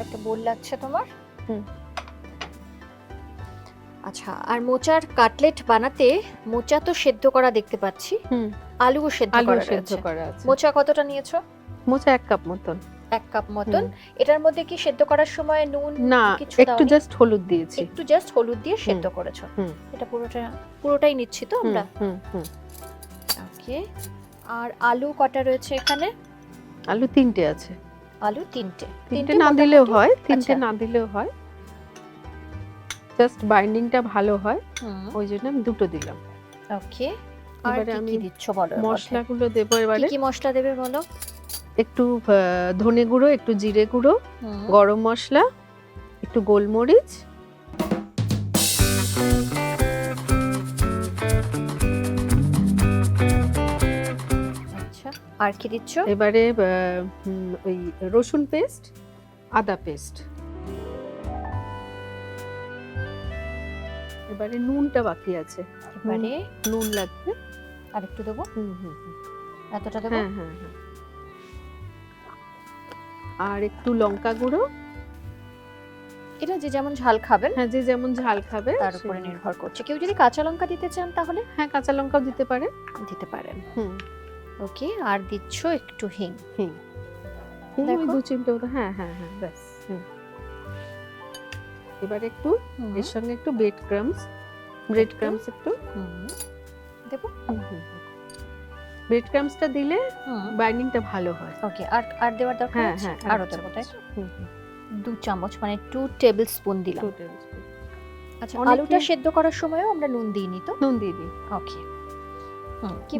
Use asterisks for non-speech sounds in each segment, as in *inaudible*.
একটা বোল লাগছে তোমার? হুম। আচ্ছা আর মোচার কাটলেট বানাতে মোচা তো সেদ্ধ করা দেখতে পাচ্ছি। হুম। আলুও সেদ্ধ আলু করা সেদ্ধ করা আছে। মোচা কতটা নিয়েছো? মোচা এক কাপ মতন। এক কাপ মতন। এটার মধ্যে কি সেদ্ধ করার সময় নুন না কিছু একটু জাস্ট হলুদ দিয়েছি। একটু জাস্ট হলুদ দিয়ে সেদ্ধ করেছ। হুম। এটা পুরোটা পুরোটাই নিচ্ছি তো আমরা? হুম হুম ওকে আর আলু কটা রয়েছে এখানে? আলু তিনটে আছে। আলু তিনটে। তিনটে না দিলেও হয় তিনটে আচ্ছা। না দিলেও হয়। জাস্ট বাইন্ডিংটা ভালো হয় ওই জন্য আমি দুটো দিলাম। ওকে। আর কি কি দিচ্ছ বলো মশলাগুলো দেবো এবারে। কি মশলা দেবে বলো? একটু ধনে গুঁড়ো একটু জিরে গুঁড়ো গরম মশলা একটু গোলমরিচ আর কি দিচ্ছ? এবারে ওই রসুন পেস্ট আদা পেস্ট। এবারে নুনটা বাকি আছে। এবারে নুন লাগবে। আর একটু দেবো? হুম হুম হুম। এতটা দেবো? হ্যাঁ হ্যাঁ হ্যাঁ। আর একটু লঙ্কা গুঁড়ো। এটা যে যেমন ঝাল খাবেন হ্যাঁ যে যেমন ঝাল খাবে তার উপরে নির্ভর করছে। কেউ যদি কাঁচা লঙ্কা দিতে চান তাহলে? হ্যাঁ কাঁচা লঙ্কাও দিতে পারে। দিতে পারেন। হুম। ওকে আর দিচ্ছ একটু হিং। হিং। হিং ওই দু চিমটে মতো হ্যাঁ হ্যাঁ হ্যাঁ ব্যাস হুম এবার একটু এর সঙ্গে একটু ব্রেড ক্রামস ব্রেড ক্রামস একটু। হুম, দেবো? ব্রেড ক্রামসটা দিলে বাইন্ডিংটা ভালো হয়। ওকে আর আর দেওয়ার দরকার হ্যাঁ হ্যাঁ আরও এক দেবো তাই হুম, দু চামচ মানে টু টেবিল স্পুন দিলাম। আচ্ছা আলুটা সেদ্ধ করার সময়ও আমরা নুন দিইনি তো? নুন দিয়ে দিই। ওকে।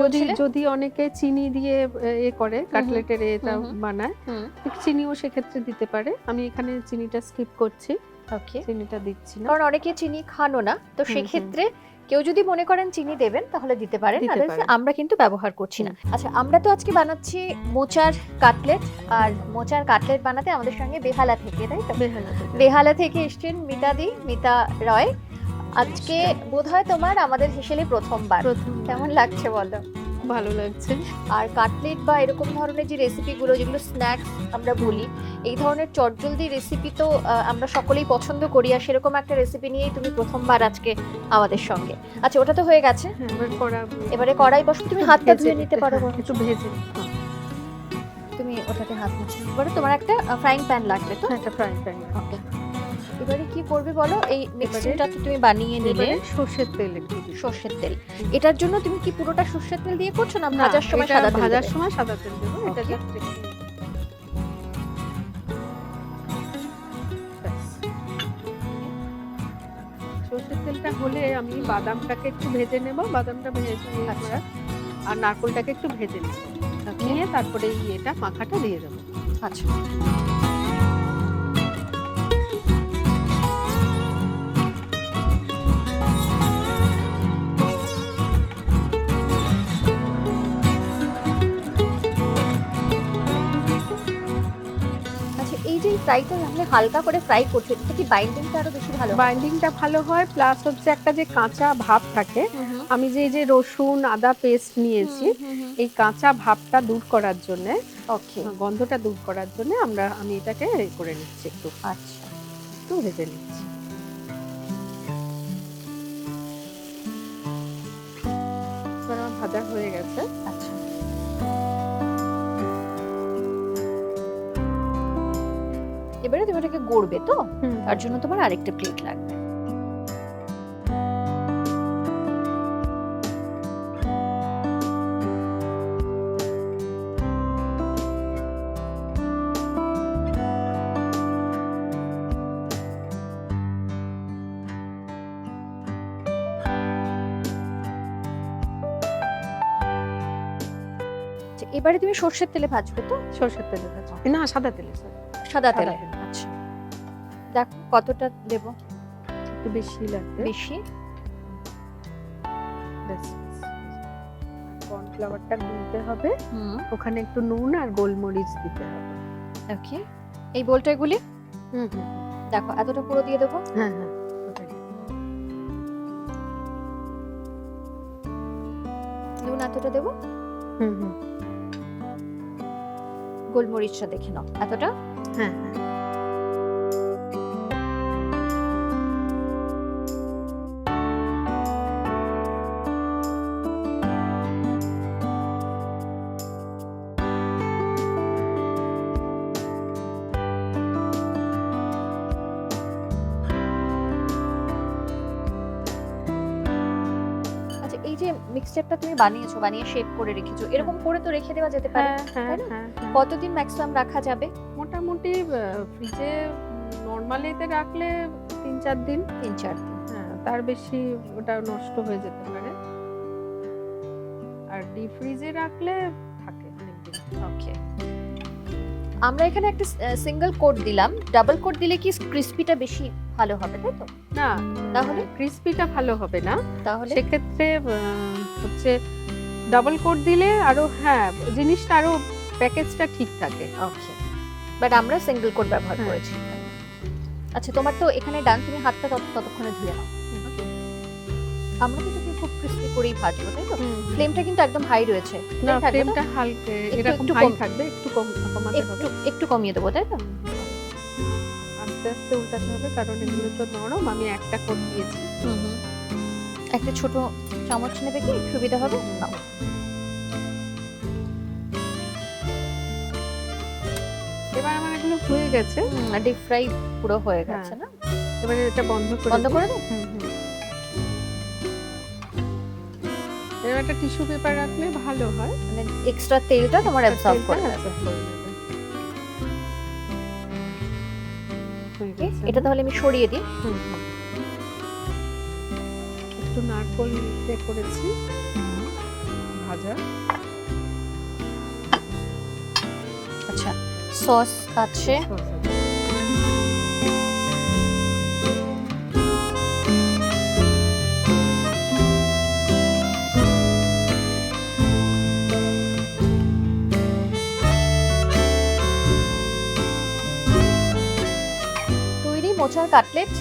যদি যদি অনেকে চিনি দিয়ে এ করে কাটলেটের এটা। বানায় চিনিও সেক্ষেত্রে দিতে পারে। আমি এখানে চিনিটা স্কিপ করছি। ওকে চিনিটা দিচ্ছি না। কারণ অনেকে চিনি খানো না। তো সেক্ষেত্রে কেউ যদি মনে করেন চিনি দেবেন তাহলে দিতে পারেন আমরা কিন্তু ব্যবহার করছি না। আচ্ছা আমরা তো আজকে বানাচ্ছি মোচার কাটলেট আর মোচার কাটলেট বানাতে আমাদের সঙ্গে বেহালা থেকে তাই তো? বেহালা থেকে। বেহালা থেকে এসছেন মিতাদি মিতা রয়। আজকে বোধহয় তোমার আমাদের হেসেলে প্রথমবার। কেমন লাগছে বলো? ভালো লাগছে। আর কাটলেট বা এরকম ধরনের যে রেসিপিগুলো যেগুলো স্ন্যাক্স আমরা বলি এই ধরনের চটজলদি রেসিপি তো আমরা সকলেই পছন্দ করি আর সেরকম একটা রেসিপি নিয়েই তুমি প্রথমবার আজকে আমাদের সঙ্গে। আচ্ছা ওটা তো হয়ে গেছে। হ্যাঁ এবার কড়াই বসো তুমি হাতটা ধুয়ে নিতে পারো হ্যাঁ, একটু ভেজে হ্যাঁ, তুমি ওটাতে হাত মুছে পারো। তোমার একটা ফ্রাইং প্যান লাগবে তো? হ্যাঁ, একটা ফ্রাইং প্যান ওকে এবারে কি করবে বলো এই মিক্সচারটা তো তুমি বানিয়ে নিলে সর্ষের তেল একটু। সর্ষের তেল এটার জন্য তুমি কি পুরোটা সর্ষের তেল দিয়ে করছ না ভাজার সময় সাদা তেল ভাজার সময় সাদা তেল দেবো এটা ব্যাস। সর্ষের তেলটা হলে আমি বাদামটাকে একটু ভেজে নেব বাদামটা ভেজে নিয়ে আচ্ছা। আর নারকোলটাকে একটু ভেজে নেব. নিয়ে তারপরে এই এটা মাখাটা দিয়ে দেবো আচ্ছা এই যে ফ্রাইটা আপনি হালকা করে ফ্রাই করছ এটা কি বাইন্ডিংটা আরও বেশি ভালো বাইন্ডিংটা ভালো হয় প্লাস হচ্ছে একটা যে কাঁচা ভাব থাকে আমি যে যে রসুন আদা পেস্ট নিয়েছি এই কাঁচা ভাবটা দূর করার জন্য ওকে গন্ধটা দূর করার জন্য আমরা আমি এটাকে করে নিচ্ছি একটু। আচ্ছা। একটু ভেজে নিচ্ছি। ভাজা হয়ে গেছে। আচ্ছা। এবারে তুমি এটাকে গড়বে তো? তার জন্য তোমার আরেকটা প্লেট লাগবে। আচ্ছা, এবারে তুমি সর্ষের তেলে ভাজবে তো? সর্ষের তেলে ভাজা না সাদা তেলে সাদা তেলে। আচ্ছা। দেখো কতটা দেবো? একটু বেশি লাগবে। বেশি? কর্নফ্লাওয়ারটা গুলতে হবে। হুম। ওখানে একটু নুন আর গোলমরিচ দিতে হবে। ওকে। এই বোলটা গুলি? হুম হুম দেখো এতটা পুরো দিয়ে দেবো? হ্যাঁ হ্যাঁ। নুন এতটা দেবো? হুম হুম। গোলমরিচটা দেখে নাও। এতটা? হ্যাঁ মিক্সচারটা তুমি বানিয়েছো বানিয়ে শেপ করে রেখেছো এরকম করে তো রেখে দেওয়া যেতে পারে হ্যাঁ হ্যাঁ তাই না? হ্যাঁ। কতদিন ম্যাক্সিমাম রাখা যাবে? মোটামুটি ফ্রিজে নর্মালিতে রাখলে তিন চার দিন। তিন চার দিন। হ্যাঁ তার বেশি ওটা নষ্ট হয়ে যেতে পারে। আর ডিপ ফ্রিজে রাখলে থাকে অনেকদিন। ওকে আমরা এখানে একটা সিঙ্গেল কোট দিলাম। ডাবল কোট দিলে কি ক্রিস্পিটা বেশি ভালো হবে তাই তো? না তাহলে? ক্রিস্পিটা ভালো হবে না। তাহলে? সেক্ষেত্রে হচ্ছে ডাবল কোট দিলে আরও হ্যাঁ জিনিসটা আরও প্যাকেজটা ঠিক থাকে। ওকে বাট আমরা সিঙ্গেল কোট ব্যবহার হ্যাঁ। করেছি। আচ্ছা তোমার তো এখানে ডান তুমি হাতটা তত ততক্ষণে ধুয়ে নাও। আমরা কিন্তু খুব ক্রিস্পি করেই ভাজবো তাই তো? ফ্লেমটা কিন্তু একদম হাই রয়েছে। না? ফ্লেমটা হালকা এরকম হাই থাকবে একটু কম কমাতে হবে। একটু একটু কমিয়ে দেবো তাই তো? আস্তে হবে কারণ এগুলো তো নরম আমি একটা কোট দিয়েছি। একটা ছোট চামচ নেবে কি? সুবিধা হবে? নাও। এবার আমার এগুলো হয়ে গেছে। ডিপ ফ্রাই পুরো হয়ে গেছে না? এবারে এটা বন্ধ করে বন্ধ করে দাও। এবার একটা টিস্যু পেপার রাখলে ভালো হয়। মানে এক্সট্রা তেলটা তোমার অ্যাবসর্ব করে নেবে। এটা তাহলে আমি সরিয়ে দিই। একটু নারকল দিয়ে করেছি। ভাজা। আচ্ছা সস আছে। মোচার কাটলেট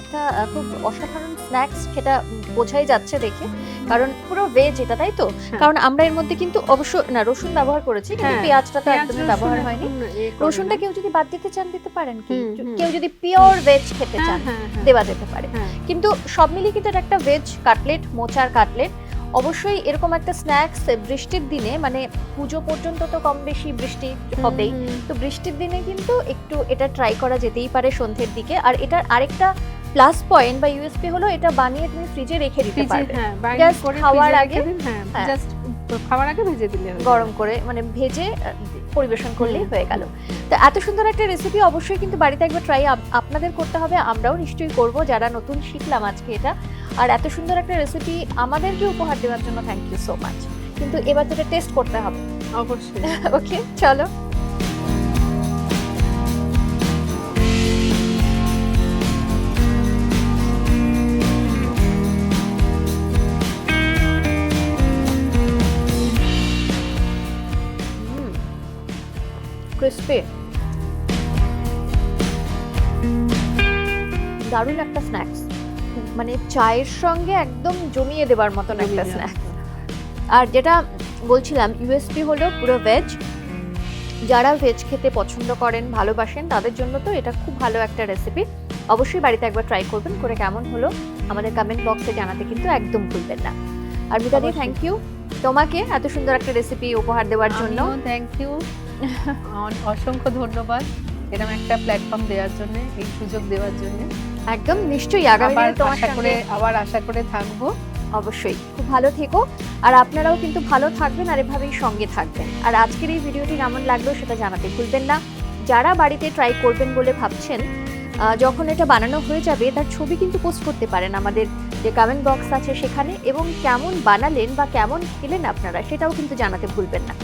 একটা খুব অসাধারণ স্ন্যাক্স সেটা বোঝাই যাচ্ছে দেখে। কারণ পুরো ভেজ এটা তাই তো? হ্যাঁ। কারণ আমরা এর মধ্যে কিন্তু অবশ্য না রসুন ব্যবহার করেছি কিন্তু হ্যাঁ, পেঁয়াজটা তো একদমই ব্যবহার হয়নি। রসুনটা কেউ যদি বাদ দিতে চান দিতে পারেন কি। কেউ যদি পিওর ভেজ খেতে হ্যাঁ, চান দেওয়া যেতে পারে। কিন্তু সব মিলিয়ে কিন্তু একটা ভেজ কাটলেট মোচার কাটলেট অবশ্যই এরকম একটা স্ন্যাক্স বৃষ্টির দিনে মানে পুজো পর্যন্ত তো কম বেশি বৃষ্টি হবেই। তো বৃষ্টির দিনে কিন্তু একটু এটা ট্রাই করা যেতেই পারে সন্ধ্যের দিকে আর এটার আরেকটা প্লাস পয়েন্ট বা ইউএসপি হলো এটা বানিয়ে তুমি ফ্রিজে রেখে দিতে পারবে হ্যাঁ, Just করে খাওয়ার আগে, হ্যাঁ, হ্যাঁ। খাওয়ার আগে ভেজে দিলে গরম করে মানে ভেজে পরিবেশন করলেই হয়ে গেল। তো এত সুন্দর একটা রেসিপি অবশ্যই কিন্তু বাড়িতে একবার ট্রাই আপনাদের করতে হবে আমরাও নিশ্চয়ই করব যারা নতুন শিখলাম আজকে এটা। আর এত সুন্দর একটা রেসিপি আমাদেরকে উপহার দেওয়ার জন্য থ্যাংক ইউ সো মাচ কিন্তু এবার তো এটা টেস্ট করতে হবে। অবশ্যই। *laughs* ওকে চলো। দারুণ একটা স্ন্যাক্স মানে চায়ের সঙ্গে একদম জমিয়ে দেবার মতন একটা স্ন্যাক্স আর যেটা বলছিলাম ইউএসপি হলো পুরো ভেজ যারা ভেজ খেতে পছন্দ করেন ভালোবাসেন তাদের জন্য তো এটা খুব ভালো একটা রেসিপি অবশ্যই বাড়িতে একবার ট্রাই করবেন করে কেমন হলো আমাদের কমেন্ট বক্সে জানাতে কিন্তু একদম ভুলবেন না। আর মিতাদি। থ্যাংক ইউ তোমাকে এত সুন্দর একটা রেসিপি উপহার দেওয়ার জন্য। থ্যাংক ইউ অসংখ্য ধন্যবাদ এরকম একটা প্ল্যাটফর্ম দেওয়ার জন্য এই সুযোগ দেওয়ার জন্য। একদম নিশ্চয়ই আগামী দিনে তোমার আশা করে আবার আশা করে থাকব। অবশ্যই। খুব ভালো থেকো। আর আপনারাও কিন্তু ভালো থাকবেন আর এভাবেই সঙ্গে থাকবেন। আর আজকের এই ভিডিওটি কেমন লাগল সেটা জানাতে ভুলবেন না। যারা বাড়িতে ট্রাই করবেন বলে ভাবছেন যখন এটা বানানো হয়ে যাবে তার ছবি কিন্তু পোস্ট করতে পারেন আমাদের যে কমেন্ট বক্স আছে সেখানে এবং কেমন বানালেন বা কেমন খেলেন আপনারা সেটাও কিন্তু জানাতে ভুলবেন না।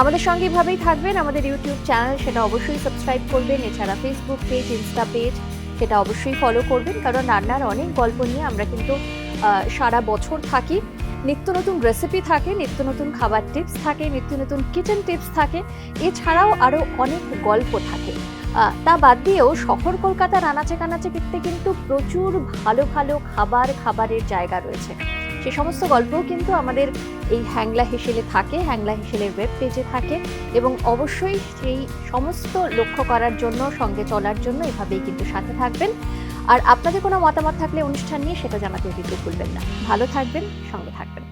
আমাদের সঙ্গে এভাবেই থাকবেন। আমাদের ইউটিউব চ্যানেল সেটা অবশ্যই সাবস্ক্রাইব করবেন। এছাড়া ফেসবুক পেজ ইনস্টা পেজ সেটা অবশ্যই ফলো করবেন, কারণ রান্নার অনেক গল্প নিয়ে আমরা কিন্তু সারা বছর থাকি। নিত্য নতুন রেসিপি থাকে, নিত্য নতুন খাবার টিপস থাকে, নিত্য নতুন কিচেন টিপস থাকে, এছাড়াও আরও অনেক গল্প থাকে। তা বাদ দিয়েও শহর কলকাতার আনাচে কানাচে কিনতে কিন্তু প্রচুর ভালো ভালো খাবার, খাবারের জায়গা রয়েছে। সে সমস্ত গল্পও কিন্তু আমাদের এই হ্যাংলা হেসেলে থাকে, হ্যাংলা হেসেলের ওয়েব পেজে থাকে এবং অবশ্যই সেই সমস্ত লক্ষ্য করার জন্য, সঙ্গে চলার জন্য এভাবেই কিন্তু সাথে থাকবেন। আর আপনাদের কোনো মতামত থাকলে অনুষ্ঠান নিয়ে সেটা জানাতে কিন্তু ভুলবেন না। ভালো থাকবেন, সঙ্গে থাকবেন।